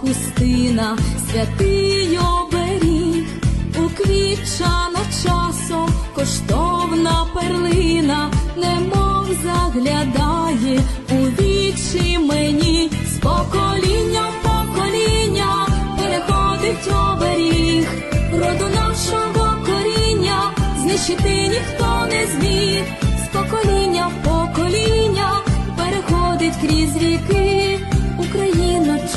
хустина, святий оберіг, уквітчана часом коштовна перлина, немов заглядає у вічі мені, з покоління в покоління переходить оберіг, роду нашого коріння знищити ніхто не зміг, з покоління в покоління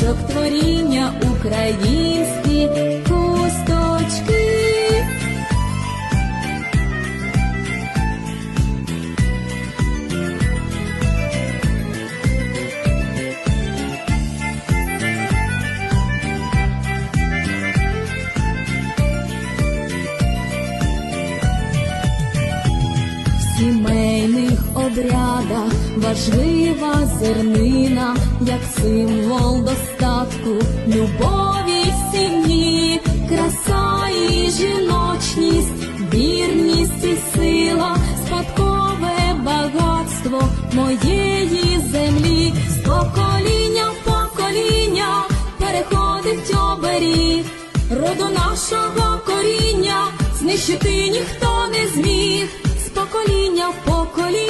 Україночок творіння, українські обрядах важлива зернина, як символ достатку, любові в сім'ї, краса і жіночність, вірність і сила, спадкове багатство моєї землі, з покоління в покоління переходить оберіг, роду нашого коріння знищити ніхто не зміг, покоління в покоління